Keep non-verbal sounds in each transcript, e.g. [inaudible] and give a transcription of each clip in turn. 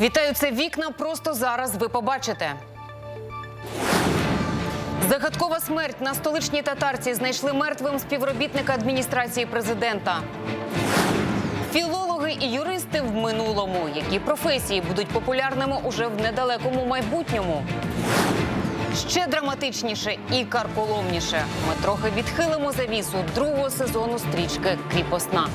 Вітаю, це вікна. Просто зараз ви побачите. Загадкова смерть на столичній татарці знайшли мертвим співробітника адміністрації президента. Філологи і юристи в минулому, які професії будуть популярними уже в недалекому майбутньому. Ще драматичніше і карколомніше. Ми трохи відхилимо завісу другого сезону стрічки Кріпосна.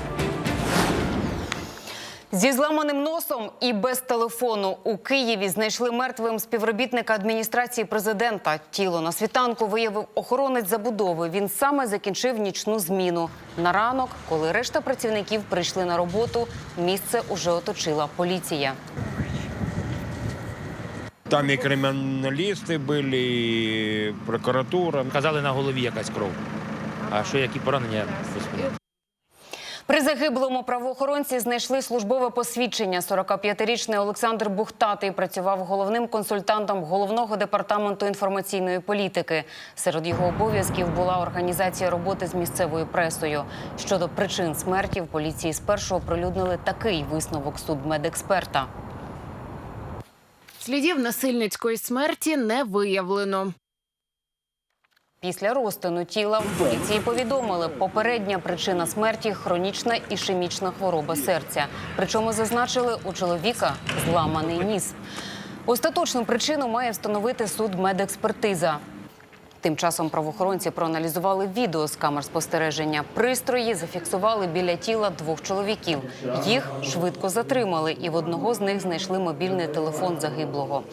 Зі зламаним носом і без телефону у Києві знайшли мертвим співробітника адміністрації президента. Тіло на світанку виявив охоронець забудови. Він саме закінчив нічну зміну. На ранок, коли решта працівників прийшли на роботу, місце уже оточила поліція. Там і криміналісти були, і прокуратура. Казали на голові якась кров. А що які поранення? При загиблому правоохоронці знайшли службове посвідчення. 45-річний Олександр Бухтатий працював головним консультантом головного департаменту інформаційної політики. Серед його обов'язків була організація роботи з місцевою пресою. Щодо причин смерті в поліції спершу оприлюднили такий висновок судмедексперта. Слідів насильницької смерті не виявлено. Після розтину тіла в поліції повідомили, попередня причина смерті хронічна ішемічна хвороба серця. Причому зазначили у чоловіка зламаний ніс. Остаточну причину має встановити суд медекспертиза. Тим часом правоохоронці проаналізували відео з камер спостереження. Пристрої зафіксували біля тіла двох чоловіків. Їх швидко затримали, і в одного з них знайшли мобільний телефон загиблого.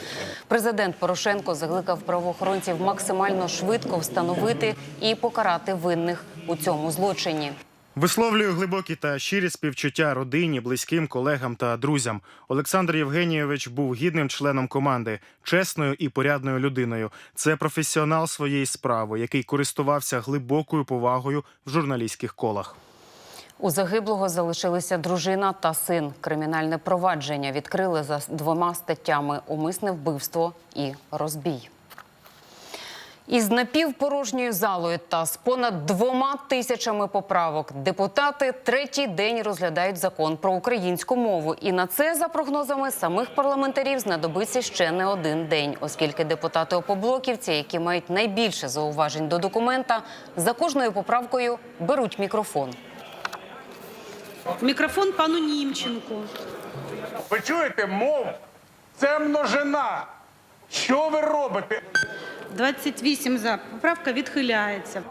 Президент Порошенко закликав правоохоронців максимально швидко встановити і покарати винних у цьому злочині. Висловлюю глибокі та щирі співчуття родині, близьким, колегам та друзям. Олександр Євгенійович був гідним членом команди, чесною і порядною людиною. Це професіонал своєї справи, який користувався глибокою повагою в журналістських колах. У загиблого залишилися дружина та син. Кримінальне провадження відкрили за двома статтями: умисне вбивство і розбій. Із напівпорожньою залою та з понад двома тисячами поправок депутати третій день розглядають закон про українську мову. І на це, за прогнозами самих парламентарів, знадобиться ще не один день, оскільки депутати опоблоківці, які мають найбільше зауважень до документа, за кожною поправкою беруть мікрофон. Мікрофон пану Німченку. Ви чуєте мов? Це множина. Що ви робите? 28 за. Поправка відхиляється.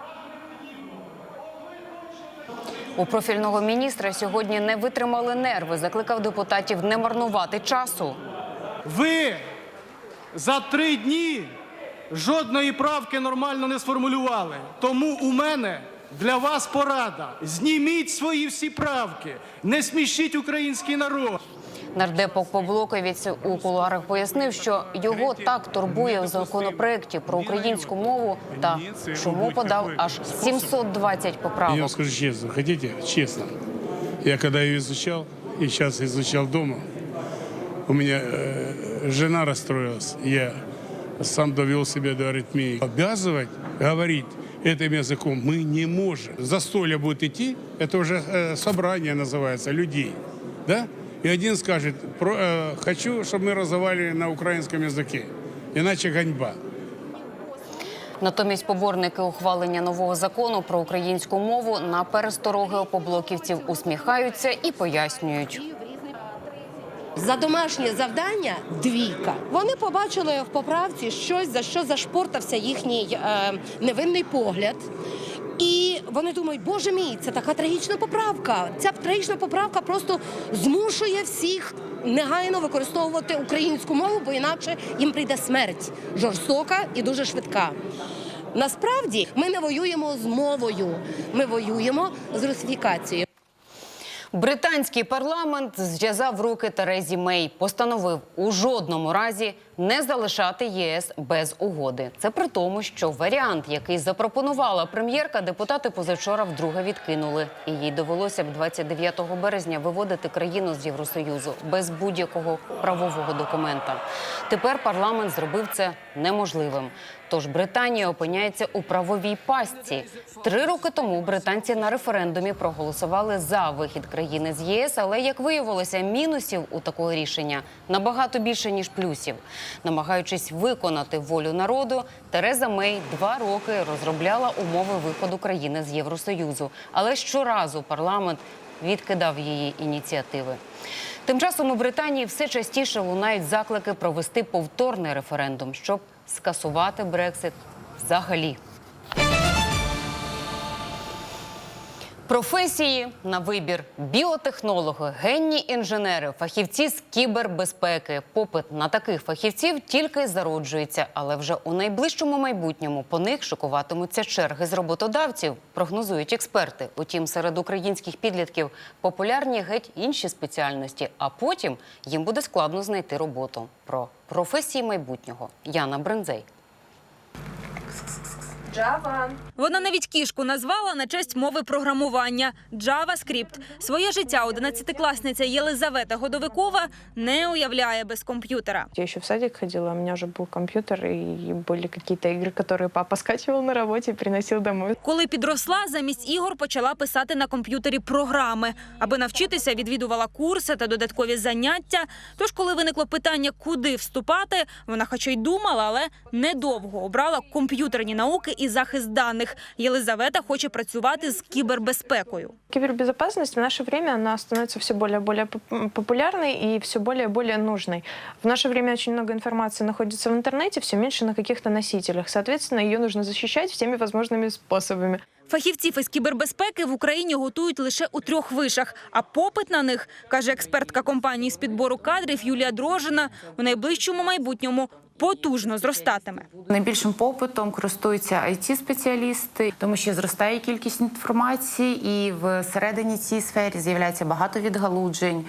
У профільного міністра сьогодні не витримали нерви. Закликав депутатів не марнувати часу. Ви за три дні жодної правки нормально не сформулювали. Тому у мене для вас порада. Зніміть свої всі правки, не смішіть український народ. Нардепок Поблоковець у кулуарах пояснив, що його так турбує в законопроекті про українську мову та чому подав аж 720 Я вам поправок. скажу честно, хотите, честно. Я когда ее изучал, и сейчас изучал дома, у меня э, жена расстроилась. Я сам довел себя до аритмии. Обязывать говорить этим языком мы не можем. Застолье будет идти, это уже э, собрание называется, людей. Да? И один скажет, про, э, хочу, чтобы мы разговаривали на украинском языке. Иначе ганьба. Натомість поборники ухвалення нового закону про українську мову на перестороги опоблоківців усміхаються і пояснюють. За домашнє завдання двійка. Вони побачили в поправці щось, за що зашпортався їхній е, невинний погляд. І вони думають, боже мій, це така трагічна поправка. Ця трагічна поправка просто змушує всіх негайно використовувати українську мову, бо інакше їм прийде смерть жорстока і дуже швидка. Насправді ми не воюємо з мовою, ми воюємо з русифікацією. Британський парламент зв'язав руки Терезі Мей, постановив у жодному разі не залишати єС без угоди. Це при тому, що варіант, який запропонувала прем'єрка, депутати позавчора вдруге відкинули. І їй довелося б 29 березня виводити країну з Євросоюзу без будь-якого правового документа. Тепер парламент зробив це неможливим. Тож Британія опиняється у правовій пастці. Три роки тому британці на референдумі проголосували за вихід країни з ЄС, але як виявилося, мінусів у такого рішення набагато більше ніж плюсів. Намагаючись виконати волю народу, Тереза Мей два роки розробляла умови виходу країни з Євросоюзу. Але щоразу парламент відкидав її ініціативи. Тим часом у Британії все частіше лунають заклики провести повторний референдум, щоб скасувати Брексит взагалі. Професії на вибір: біотехнологи, генні інженери, фахівці з кібербезпеки. Попит на таких фахівців тільки зароджується, але вже у найближчому майбутньому по них шокуватимуться черги з роботодавців, прогнозують експерти. Утім, серед українських підлітків популярні геть інші спеціальності, а потім їм буде складно знайти роботу. Про професії майбутнього Яна Брензей. Вона навіть кішку назвала на честь мови програмування JavaScript. Своє життя 11-класниця Єлизавета Годовикова не уявляє без комп'ютера. Я еще в садик ходила, у меня уже был компьютер, и были какие-то игры, которые папа скачивал на работе и приносил домой. Коли підросла, замість ігор почала писати на комп'ютері програми. Аби навчитися, відвідувала курси та додаткові заняття. Тож, коли виникло питання, куди вступати, вона хоча й думала, але недовго обрала комп'ютерні науки і захист даних. Єлизавета хоче працювати з кібербезпекою. Кибербезопасность в наше время она становится все более и более поп- популярной и все более и более нужной. В наше время очень много информации находится в интернете, все меньше на каких-то носителях. Соответственно, ее нужно защищать всеми возможными способами. Фахівців із кібербезпеки в Україні готують лише у трьох вишах. А попит на них, каже експертка компанії з підбору кадрів Юлія Дрожина, у найближчому майбутньому потужно зростатиме. Найбільшим попитом користуються it спеціалісти тому що зростає кількість інформації, і всередині цій сфері з'являється багато відгалуджень,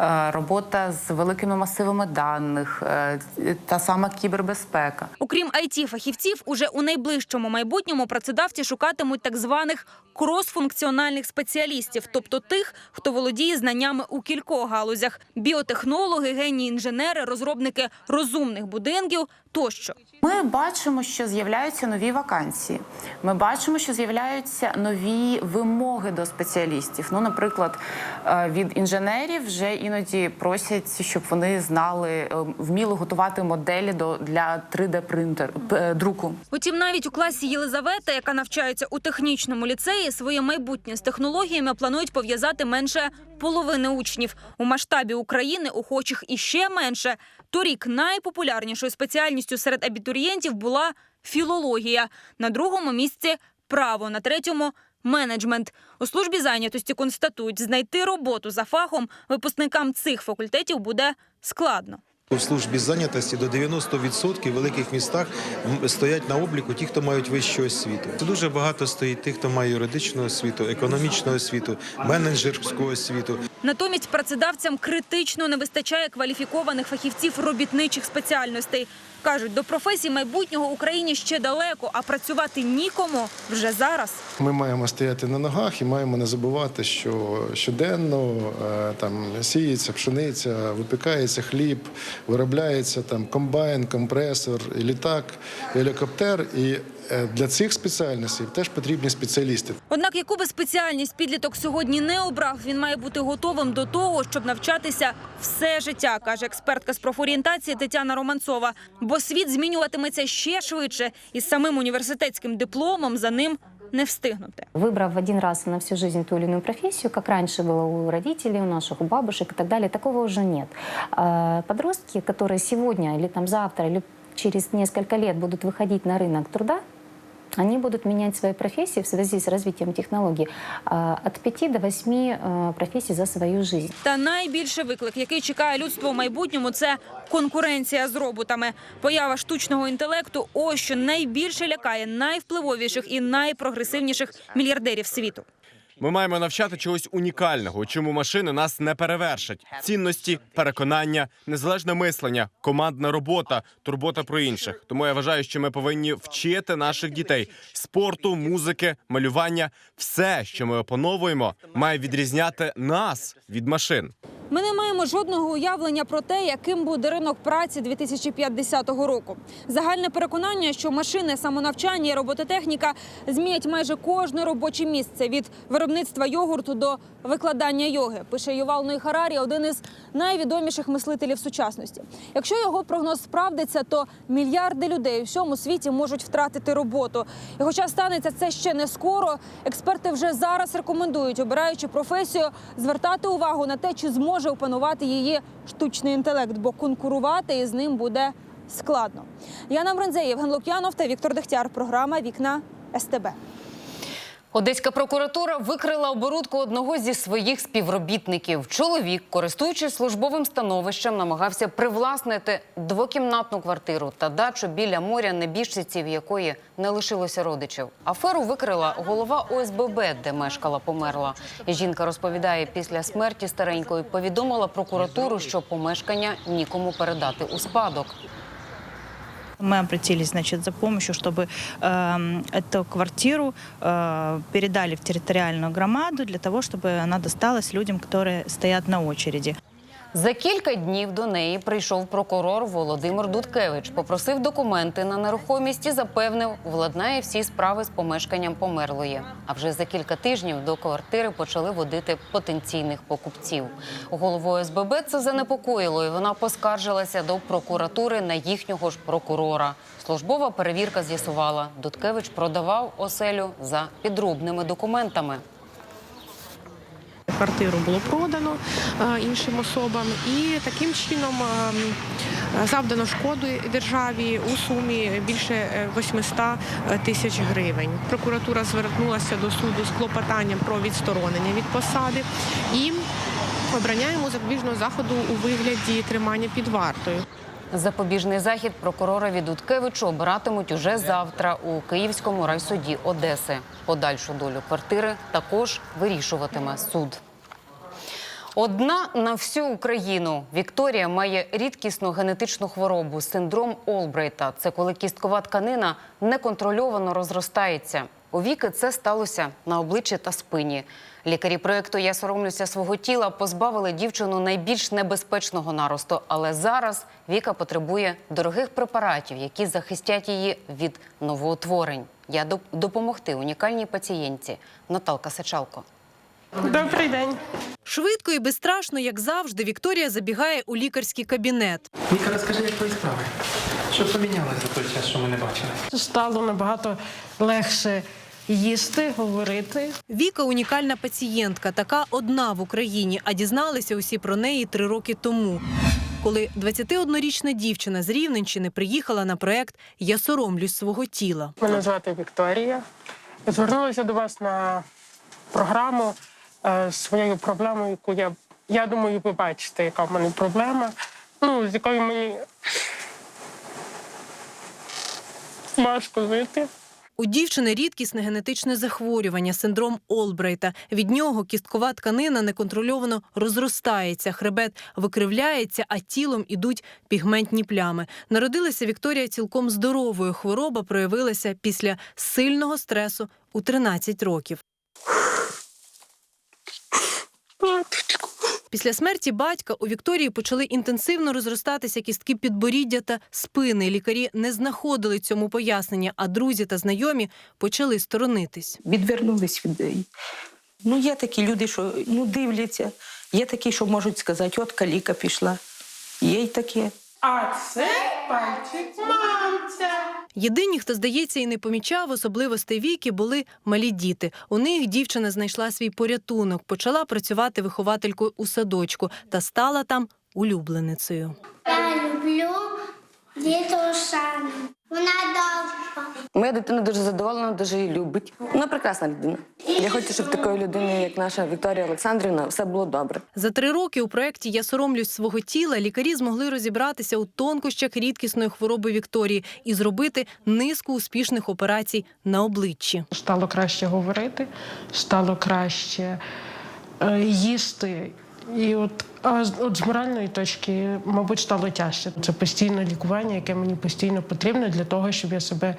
е, робота з великими масивами даних, е, та сама кібербезпека. Окрім it фахівців уже у найближчому майбутньому працедавці шукатимуть так званих кросфункціональних спеціалістів, тобто тих, хто володіє знаннями у кількох галузях: біотехнологи, генії інженери, розробники розумних будинків тощо. Ми бачимо, що з'являються нові вакансії. Ми бачимо, що з'являються нові вимоги до спеціалістів. Ну, наприклад, е, від інженерів вже іноді просять, щоб вони знали, е, вміли готувати моделі до для 3D принтер е, друку. Утім, навіть у класі Єлизавета, яка навчається у технічному ліцеї, своє майбутнє з технологіями планують пов'язати менше половини учнів. У масштабі України охочих іще менше. Торік найпопулярнішою спеціальністю серед абітурієнтів була філологія. На другому місці право, на третьому менеджмент. У службі зайнятості констатують, знайти роботу за фахом випускникам цих факультетів буде складно. У службі зайнятості до 90% в великих містах стоять на обліку ті, хто мають вищу освіту. Це дуже багато стоїть тих, хто має юридичну освіту, економічну освіту, менеджерську освіту. Натомість працедавцям критично не вистачає кваліфікованих фахівців робітничих спеціальностей. Кажуть, до професій майбутнього Україні ще далеко, а працювати нікому вже зараз. Ми маємо стояти на ногах і маємо не забувати, що щоденно е, там сіється пшениця, випікається хліб, виробляється там комбайн, компресор, літак, гелікоптер. І е, для цих спеціальностей теж потрібні спеціалісти. Однак, яку би спеціальність підліток сьогодні не обрав, він має бути готовим до того, щоб навчатися все життя, каже експертка з профорієнтації Тетяна Романцова. Бо світ змінюватиметься ще швидше, і з самим університетським дипломом за ним не встигнути. Выбрав один раз на всю жизнь ту или иную профессию, как раньше было у родителей, у наших, у бабушек и так далее, такого уже нет. А Подростки, которые сегодня или там завтра, или через несколько лет будут выходить на рынок труда, они будут менять свои профессии в связи с развитием технологий от 5 до 8 э, профессий за свою жизнь. Та найбільший виклик, який чекає людство в майбутньому, це конкуренція з роботами. Поява штучного інтелекту – ось що найбільше лякає найвпливовіших і найпрогресивніших мільярдерів світу. Ми маємо навчати чогось унікального, чому машини нас не перевершать. Цінності, переконання, незалежне мислення, командна робота, турбота про інших. Тому я вважаю, що ми повинні вчити наших дітей спорту, музики, малювання. Все, що ми опановуємо, має відрізняти нас від машин. Ми не маємо жодного уявлення про те, яким буде ринок праці 2050 року. Загальне переконання, що машини, самонавчання і робототехніка змінять майже кожне робоче місце від виробництва йогурту до викладання йоги. Пише Ювал Ной Харарі, один із найвідоміших мислителів сучасності. Якщо його прогноз справдиться, то мільярди людей у всьому світі можуть втратити роботу. І хоча станеться це ще не скоро, експерти вже зараз рекомендують, обираючи професію, звертати увагу на те, чи зможе опанувати її штучний інтелект, бо конкурувати із ним буде складно. Яна Мрензе, Євген Лук'янов та Віктор Дегтяр. Програма Вікна СТБ. Одеська прокуратура викрила оборудку одного зі своїх співробітників. Чоловік, користуючись службовим становищем, намагався привласнити двокімнатну квартиру та дачу біля моря небіжчиці, в якої не лишилося родичів. Аферу викрила голова ОСББ, де мешкала померла. Жінка розповідає, після смерті старенької повідомила прокуратуру, що помешкання нікому передати у спадок. Мы обратились, значит, за помощью, чтобы э, эту квартиру э, передали в территориальную громаду для того, чтобы она досталась людям, которые стоят на очереди. За кілька днів до неї прийшов прокурор Володимир Дудкевич, попросив документи на нерухомість і запевнив, владнає всі справи з помешканням померлої. А вже за кілька тижнів до квартири почали водити потенційних покупців. Голову ОСББ це занепокоїло, і вона поскаржилася до прокуратури на їхнього ж прокурора. Службова перевірка з'ясувала, Дудкевич продавав оселю за підробними документами. Квартиру було продано е, іншим особам, і таким чином е, завдано шкоду державі у сумі більше е, 800 тисяч гривень. Прокуратура звернулася до суду з клопотанням про відсторонення від посади і обрання йому запобіжного заходу у вигляді тримання під вартою. Запобіжний захід прокуророві Дудкевичу обиратимуть уже завтра у Київському райсуді Одеси. Подальшу долю квартири також вирішуватиме суд. Одна на всю Україну Вікторія має рідкісну генетичну хворобу синдром Олбрейта. Це коли кісткова тканина неконтрольовано розростається. У віки це сталося на обличчі та спині. Лікарі проєкту Я соромлюся свого тіла позбавили дівчину найбільш небезпечного наросту. Але зараз Віка потребує дорогих препаратів, які захистять її від новоутворень. Я допомогти унікальній пацієнтці Наталка Сачалко. Добрий день. Швидко і безстрашно, як завжди, Вікторія забігає у лікарський кабінет. Віка, розкажи, як твої справи? Що помінялося за той час, що ми не бачились? Стало набагато легше їсти, говорити. Віка унікальна пацієнтка, така одна в Україні, а дізналися усі про неї три роки тому. Коли 21-річна дівчина з Рівненщини приїхала на проект Я соромлюсь свого тіла. Мене звати Вікторія. Звернулася до вас на програму е, з своєю проблемою, яку я, я думаю, ви бачите, яка в мене проблема, ну, з якою мені важко жити. У дівчини рідкісне генетичне захворювання, синдром Олбрайта. Від нього кісткова тканина неконтрольовано розростається, хребет викривляється, а тілом ідуть пігментні плями. Народилася Вікторія цілком здоровою. Хвороба проявилася після сильного стресу у 13 років. Після смерті батька у Вікторії почали інтенсивно розростатися кістки підборіддя та спини. Лікарі не знаходили цьому пояснення, а друзі та знайомі почали сторонитись. відвернулись від неї. Ну, є такі люди, що ну, дивляться, є такі, що можуть сказати, от каліка пішла. Є й таке. А це пальчик мамця. Єдині, хто, здається, і не помічав особливостей віки, були малі діти. У них дівчина знайшла свій порятунок, почала працювати вихователькою у садочку та стала там улюбленицею. Я люблю діту Шану. Вона добра. Моя дитина дуже задоволена, дуже її любить. Вона прекрасна людина. Я хочу, щоб такої людини, як наша Вікторія Олександрівна, все було добре. За три роки у проєкті Я соромлюсь свого тіла лікарі змогли розібратися у тонкощах рідкісної хвороби Вікторії і зробити низку успішних операцій на обличчі. Стало краще говорити, стало краще е, їсти. І от, от з моральної точки, мабуть, стало тяжче. Це постійне лікування, яке мені постійно потрібно для того, щоб я себе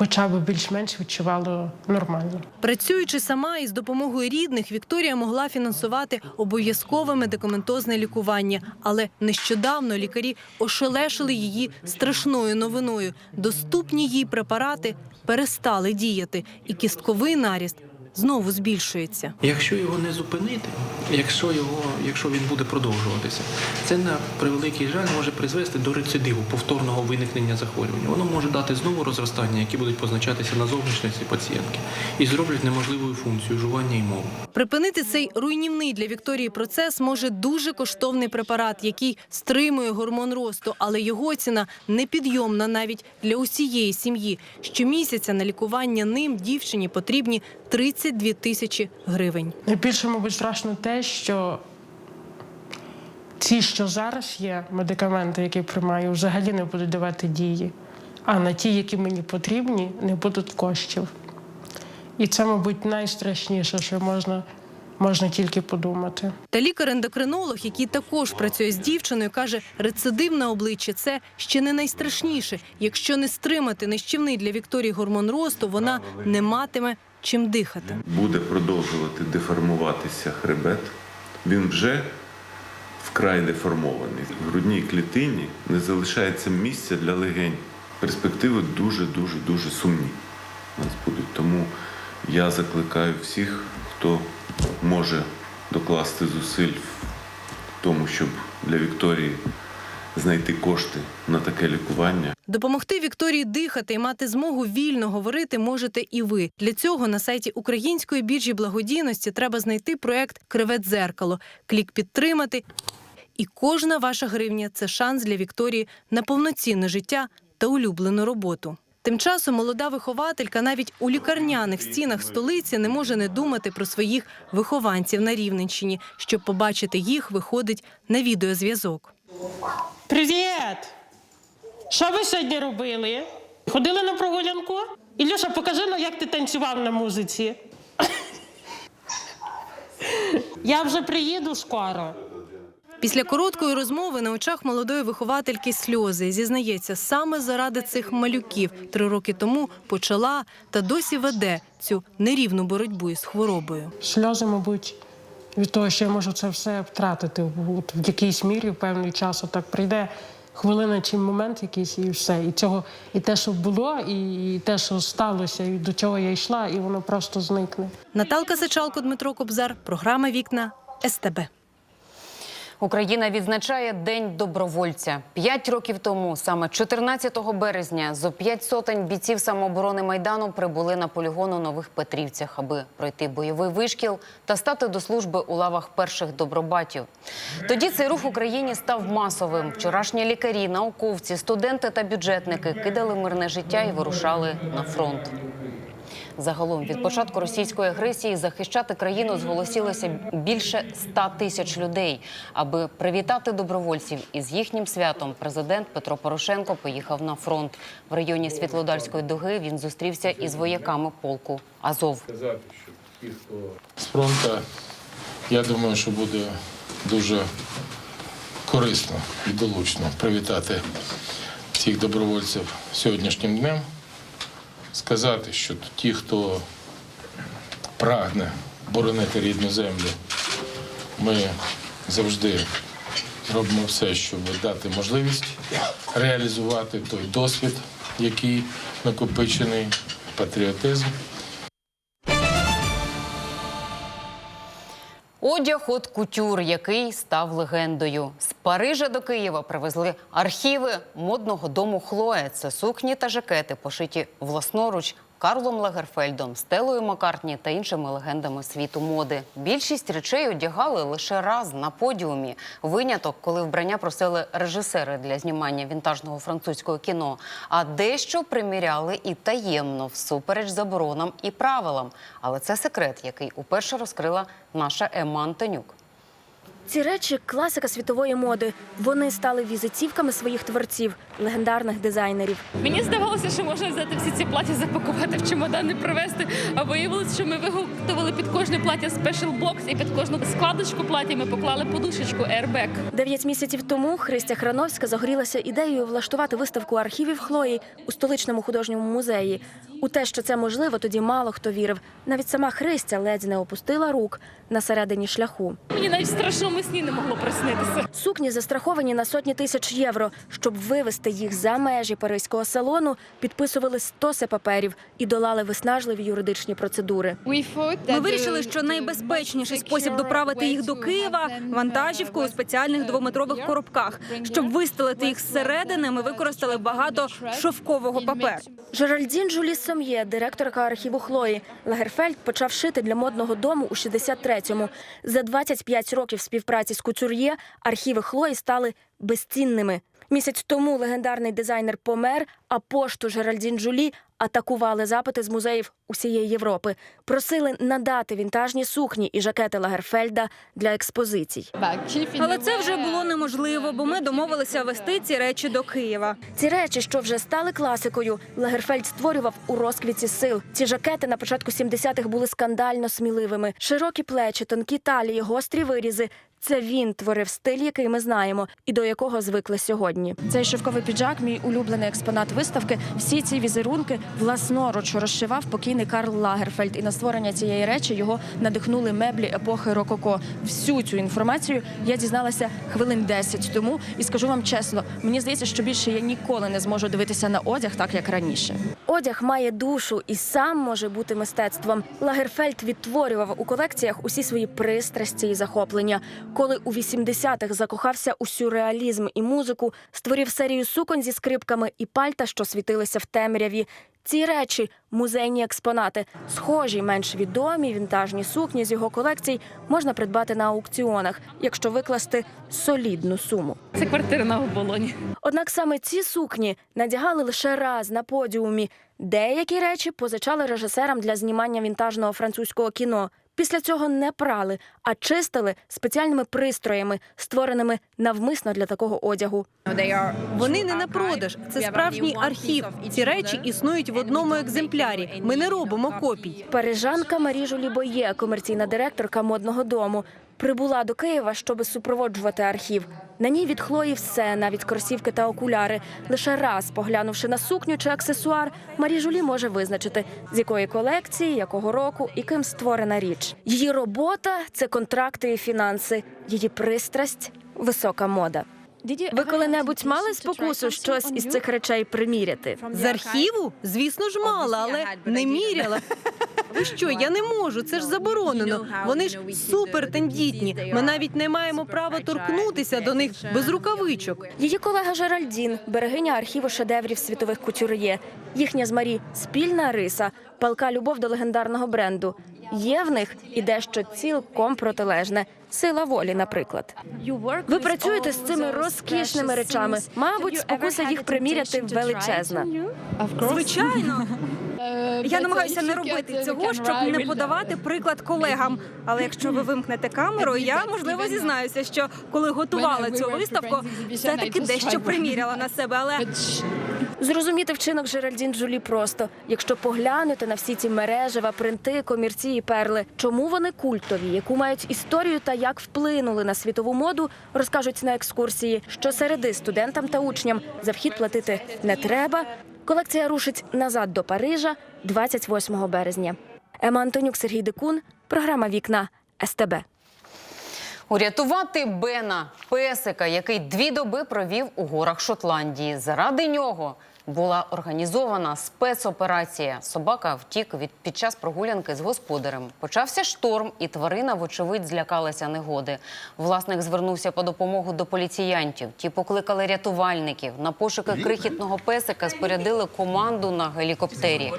хоча б більш-менш відчувала нормально. Працюючи сама і з допомогою рідних, Вікторія могла фінансувати обов'язкове медикаментозне лікування. Але нещодавно лікарі ошелешили її страшною новиною. Доступні їй препарати перестали діяти, і кістковий наріст знову збільшується. Якщо його не зупинити, якщо його, якщо він буде продовжуватися, це на превеликий жаль може призвести до рецидиву, повторного виникнення захворювання. Воно може дати знову розростання, які будуть позначатися на зовнішності пацієнтки і зроблять неможливою функцію жування і мову. Припинити цей руйнівний для Вікторії процес може дуже коштовний препарат, який стримує гормон росту, але його ціна непідйомна навіть для усієї сім'ї. Щомісяця на лікування ним дівчині потрібні 32 тисячі гривень. Найбільше, мабуть, страшно те, що ті, що зараз є, медикаменти, які приймаю, взагалі не будуть давати дії. А на ті, які мені потрібні, не будуть коштів. І це, мабуть, найстрашніше, що можна, можна тільки подумати. Та лікар-ендокринолог, який також працює з дівчиною, каже, рецидив на обличчі це ще не найстрашніше. Якщо не стримати нищівний для Вікторії гормон росту, вона не матиме чим дихати. буде продовжувати деформуватися хребет, він вже вкрай деформований. В грудній клітині не залишається місця для легень. Перспективи дуже, дуже, дуже сумні у нас будуть. Тому я закликаю всіх, хто може докласти зусиль в тому, щоб для Вікторії знайти кошти на таке лікування. Допомогти Вікторії дихати і мати змогу вільно говорити можете і ви. Для цього на сайті Української біржі благодійності треба знайти проект Криве дзеркало, клік підтримати. І кожна ваша гривня це шанс для Вікторії на повноцінне життя та улюблену роботу. Тим часом молода вихователька навіть у лікарняних стінах столиці не може не думати про своїх вихованців на Рівненщині. Щоб побачити їх, виходить на відеозв'язок. Привіт! Що ви сьогодні робили? Ходили на прогулянку? Ілюша, покажи, ну, як ти танцював на музиці. Я вже приїду скоро. Після короткої розмови на очах молодої виховательки сльози зізнається, саме заради цих малюків три роки тому почала та досі веде цю нерівну боротьбу із хворобою. Сльози, мабуть, від того, що я можу це все втратити От в якійсь мірі, в певний час. Отак прийде хвилина чи момент якийсь, і все. І цього, і те, що було, і те, що сталося, і до чого я йшла, і воно просто зникне. Наталка Сачалко, Дмитро Кобзар, програма Вікна СТБ. Україна відзначає День добровольця. П'ять років тому, саме 14 березня, зо п'ять сотень бійців самооборони майдану прибули на полігон у нових Петрівцях, аби пройти бойовий вишкіл та стати до служби у лавах перших добробатів. Тоді цей рух в Україні став масовим. Вчорашні лікарі, науковці, студенти та бюджетники кидали мирне життя і вирушали на фронт. Загалом від початку російської агресії захищати країну зголосилося більше 100 тисяч людей. Аби привітати добровольців із їхнім святом, президент Петро Порошенко поїхав на фронт. В районі Світлодарської дуги він зустрівся із вояками полку Азов. з фронту, я думаю, що буде дуже корисно і долучно привітати всіх добровольців сьогоднішнім днем. Сказати, що ті, хто прагне боронити рідну землю, ми завжди робимо все, щоб дати можливість реалізувати той досвід, який накопичений, патріотизм. Одяг от кутюр, який став легендою. З Парижа до Києва привезли архіви модного дому Хлоя. Це сукні та жакети, пошиті власноруч Карлом Лагерфельдом, Стелою Маккартні та іншими легендами світу моди. Більшість речей одягали лише раз на подіумі. Виняток, коли вбрання просили режисери для знімання вінтажного французького кіно. А дещо приміряли і таємно, всупереч заборонам і правилам. Але це секрет, який уперше розкрила наша Емма Антонюк. Ці речі класика світової моди. Вони стали візитівками своїх творців, легендарних дизайнерів. Мені здавалося, що можна взяти всі ці плаття, запакувати в чемодан і привезти. А виявилось, що ми виготовили під кожне плаття спешл бокс, і під кожну складочку плаття ми поклали подушечку airbag. Дев'ять місяців тому Христя Храновська загорілася ідеєю влаштувати виставку архівів Хлої у столичному художньому музеї. У те, що це можливо, тоді мало хто вірив. Навіть сама Христя ледь не опустила рук на середині шляху. Мені навіть в сні не могло приснитися. Сукні застраховані на сотні тисяч євро. Щоб вивести їх за межі паризького салону, підписували стоси паперів і долали виснажливі юридичні процедури. Ми вирішили, що найбезпечніший спосіб доправити їх до Києва вантажівкою у спеціальних двометрових коробках. Щоб вистелити їх зсередини, ми використали багато шовкового паперу. Жеральдін Жулі Сом'є, директорка архіву Хлої. Лагерфельд почав шити для модного дому у 63-му. За 25 років співпраці з кутюр'є архіви Хлої стали безцінними. Місяць тому легендарний дизайнер помер, а пошту Жеральдін Жулі атакували запити з музеїв усієї Європи. Просили надати вінтажні сукні і жакети Лагерфельда для експозицій. Але це вже було неможливо, бо ми домовилися вести ці речі до Києва. Ці речі, що вже стали класикою, Лагерфельд створював у розквіті сил. Ці жакети на початку 70-х були скандально сміливими. Широкі плечі, тонкі талії, гострі вирізи. Це він творив стиль, який ми знаємо, і до якого звикли сьогодні. Цей шовковий піджак, мій улюблений експонат виставки. Всі ці візерунки власноруч розшивав покійний Карл Лагерфельд. І на створення цієї речі його надихнули меблі епохи Рококо. Всю цю інформацію я дізналася хвилин 10 тому. І скажу вам чесно, мені здається, що більше я ніколи не зможу дивитися на одяг так, як раніше. Одяг має душу і сам може бути мистецтвом. Лагерфельд відтворював у колекціях усі свої пристрасті і захоплення. Коли у 80-х закохався у сюрреалізм і музику, створив серію суконь зі скрипками і пальта, що світилися в темряві. Ці речі музейні експонати, схожі, менш відомі вінтажні сукні з його колекцій можна придбати на аукціонах, якщо викласти солідну суму. Це квартира на оболоні. Однак саме ці сукні надягали лише раз на подіумі. Деякі речі позичали режисерам для знімання вінтажного французького кіно. Після цього не прали, а чистили спеціальними пристроями, створеними навмисно для такого одягу. Вони не на продаж. Це справжній архів. Ці речі існують в одному екземплярі. Ми не робимо копій. Парижанка Марі Жулібоє, комерційна директорка модного дому, прибула до Києва, щоб супроводжувати архів. На ній від Хлої все, навіть кросівки та окуляри. Лише раз, поглянувши на сукню чи аксесуар, Марі Жулі може визначити, з якої колекції, якого року і ким створена річ. Її робота це контракти і фінанси, її пристрасть висока мода. Ви коли-небудь мали спокусу щось із цих речей приміряти? З архіву? Звісно ж, мала, але не міряла. [laughs] Ви що, я не можу, це ж заборонено. Вони ж супертендітні. Ми навіть не маємо права торкнутися до них без рукавичок. Її колега Жеральдін, берегиня архіву шедеврів світових кутюр'є. Їхня з Марі спільна риса, палка любов до легендарного бренду. Є в них і дещо цілком протилежне. Сила волі, наприклад. Ви працюєте з цими розкішними речами. Мабуть, спокуса їх приміряти величезна. Звичайно. Я намагаюся не робити цього, щоб не подавати приклад колегам. Але якщо ви вимкнете камеру, я можливо зізнаюся, що коли готувала цю виставку, все таки дещо приміряла на себе. Але Зрозуміти вчинок Жеральдін Джулі просто, якщо поглянути на всі ці мережева, принти, комірці і перли. Чому вони культові, яку мають історію та як вплинули на світову моду, розкажуть на екскурсії. Щосереди студентам та учням за вхід платити не треба. Колекція рушить назад до Парижа 28 березня. Ема Антонюк, Сергій Дикун, програма Вікна СТБ. Урятувати Бена, песика, який дві доби провів у горах Шотландії. Заради нього Була організована спецоперація. Собака втік від під час прогулянки з господарем. Почався шторм, і тварина, вочевидь, злякалася негоди. Власник звернувся по допомогу до поліціянтів. Ті покликали рятувальників. На пошуки крихітного песика спорядили команду на гелікоптері.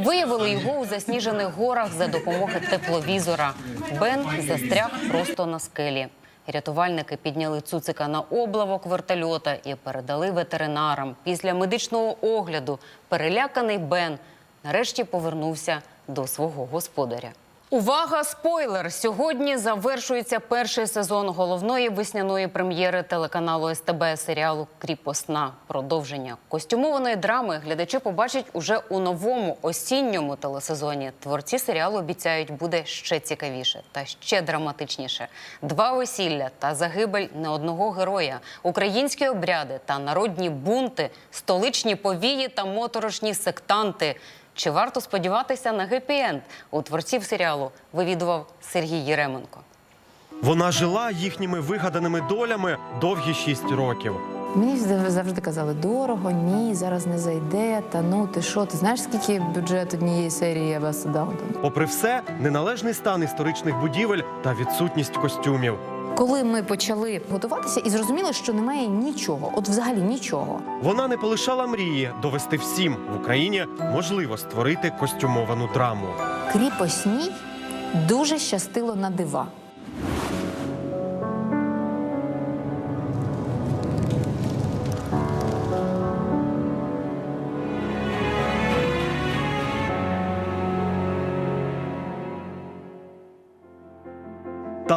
Виявили його у засніжених горах за допомоги тепловізора. Бен застряг просто на скелі. Рятувальники підняли цуцика на облавок вертольота і передали ветеринарам. Після медичного огляду переляканий Бен нарешті повернувся до свого господаря. Увага, спойлер! Сьогодні завершується перший сезон головної весняної прем'єри телеканалу СТБ серіалу Кріпосна. Продовження костюмованої драми глядачі побачать уже у новому осінньому телесезоні. Творці серіалу обіцяють буде ще цікавіше та ще драматичніше. Два весілля та загибель не одного героя, українські обряди та народні бунти, столичні повії та моторошні сектанти. Чи варто сподіватися на гепі-енд? У творців серіалу вивідував Сергій Єременко. Вона жила їхніми вигаданими долями довгі шість років. Мені зав- завжди казали, дорого, ні, зараз не зайде. Та ну ти що? Ти знаєш, скільки бюджет однієї серії я вас дав? Попри все, неналежний стан історичних будівель та відсутність костюмів. Коли ми почали готуватися і зрозуміли, що немає нічого, от взагалі нічого. Вона не полишала мрії довести всім в Україні можливо створити костюмовану драму. Кріпосній дуже щастило на дива.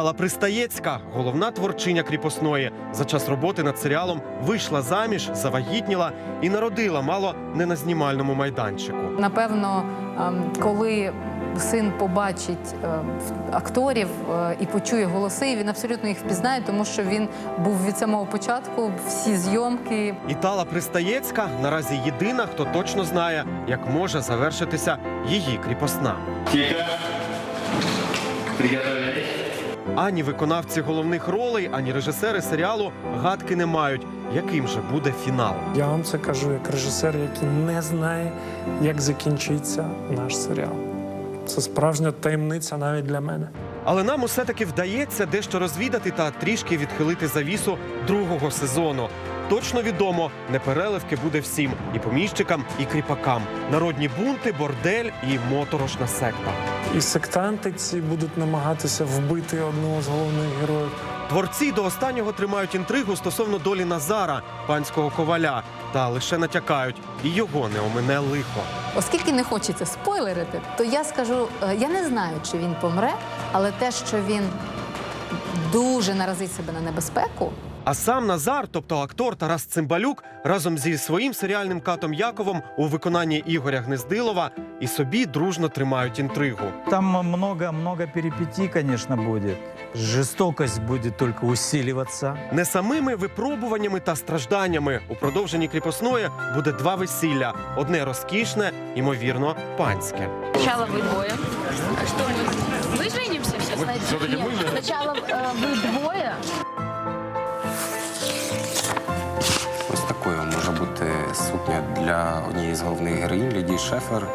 Тала Пристаєцька, головна творчиня кріпосної, за час роботи над серіалом вийшла заміж, завагітніла і народила мало не на знімальному майданчику. Напевно, ем, коли син побачить е, акторів е, і почує голоси, він абсолютно їх впізнає, тому що він був від самого початку, всі зйомки. І Тала Пристаєцька наразі єдина, хто точно знає, як може завершитися її кріпосна. Ані виконавці головних ролей, ані режисери серіалу гадки не мають, яким же буде фінал. Я вам це кажу як режисер, який не знає, як закінчиться наш серіал. Це справжня таємниця навіть для мене. Але нам усе таки вдається дещо розвідати та трішки відхилити завісу другого сезону. Точно відомо, непереливки буде всім і поміщикам, і кріпакам. Народні бунти, бордель і моторошна секта. І сектанти ці будуть намагатися вбити одного з головних героїв. Творці до останнього тримають інтригу стосовно долі Назара, панського коваля, та лише натякають, і його не омине лихо. Оскільки не хочеться спойлерити, то я скажу: е, я не знаю, чи він помре, але те, що він дуже наразить себе на небезпеку, А сам Назар, тобто актор Тарас Цимбалюк, разом зі своїм серіальним катом Яковом у виконанні Ігоря Гнездилова і собі дружно тримають інтригу. Там много-много перипетий, конечно, будет. Жестокость будет только усиливаться. Не самими випробуваннями та стражданнями у продовженні кріпосної буде два весілля: одне розкішне, ймовірно, панське. Сначала вы двое. А Что мы? Мы женимся сейчас? Вы всё-таки мы же? Сукня для однієї з головних героїнь Лідії Шефер.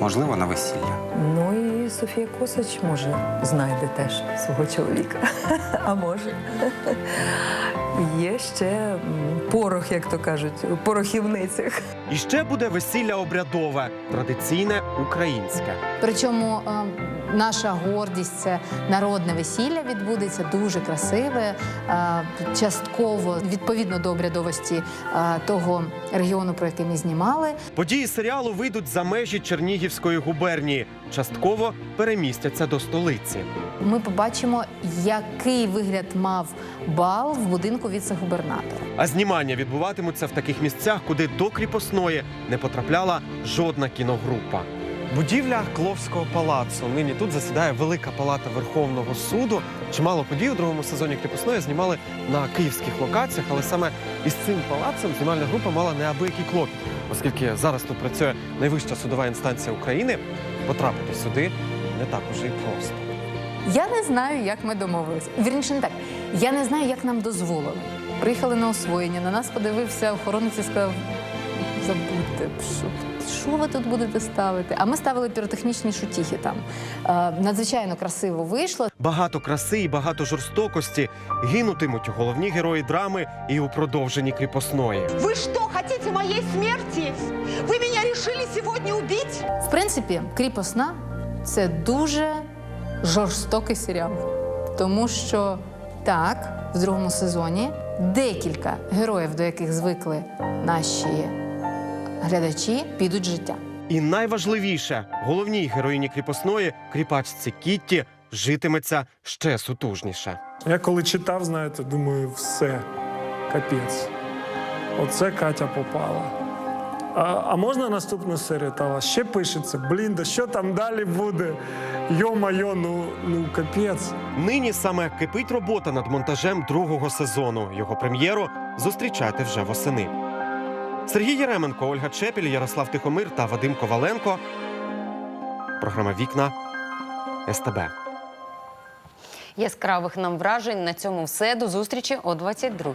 Можливо, на весілля. ну і Софія Косач може знайде теж свого чоловіка. [laughs] А може. Є ще порох, як то кажуть, у порохівницях. І ще буде весілля обрядове, традиційне українське. Причому е, наша гордість це народне весілля відбудеться дуже красиве, е, частково відповідно до обрядовості е, того регіону, про який ми знімали. Події серіалу вийдуть за межі Чернігівської губернії, частково перемістяться до столиці. Ми побачимо, який вигляд мав бал в будинку віце-губернатора. А знімання відбуватимуться в таких місцях, куди до кріпосної не потрапляла жодна кіногрупа. Будівля Кловського палацу. Нині тут засідає велика палата Верховного суду. Чимало подій у другому сезоні кріпосної знімали на київських локаціях, але саме із цим палацем знімальна група мала неабиякий клопіт, оскільки зараз тут працює найвища судова інстанція України. Потрапити сюди не так уже і просто. Я не знаю, як ми домовилися. Вірніше, не так. Я не знаю, як нам дозволили. Приїхали на освоєння. На нас подивився охоронець і сказав: забудьте, що, що ви тут будете ставити? А ми ставили піротехнічні шутіхи там. Е, надзвичайно красиво вийшло. Багато краси і багато жорстокості гинутимуть головні герої драми і у продовженні кріпосної. Вы что, хотите моей смерти? Вы меня решили сегодня убить? В принципі, кріпосна це дуже жорстокий серіал, тому що так, в другому сезоні декілька героїв, до яких звикли наші глядачі, підуть життя. І найважливіше, головній героїні кріпосної, кріпачці Кітті, житиметься ще сутужніше. Я коли читав, знаєте, думаю, все, капець. Оце Катя попала. А, а можна наступну серію? Та ще пишеться. Блін, да що там далі буде? Йо-майо, ну, ну капець. Нині саме кипить робота над монтажем другого сезону. Його прем'єру зустрічайте вже восени. Сергій Єременко, Ольга Чепіль, Ярослав Тихомир та Вадим Коваленко. Програма Вікна СТБ. Яскравих нам вражень на цьому все. До зустрічі о 22-й.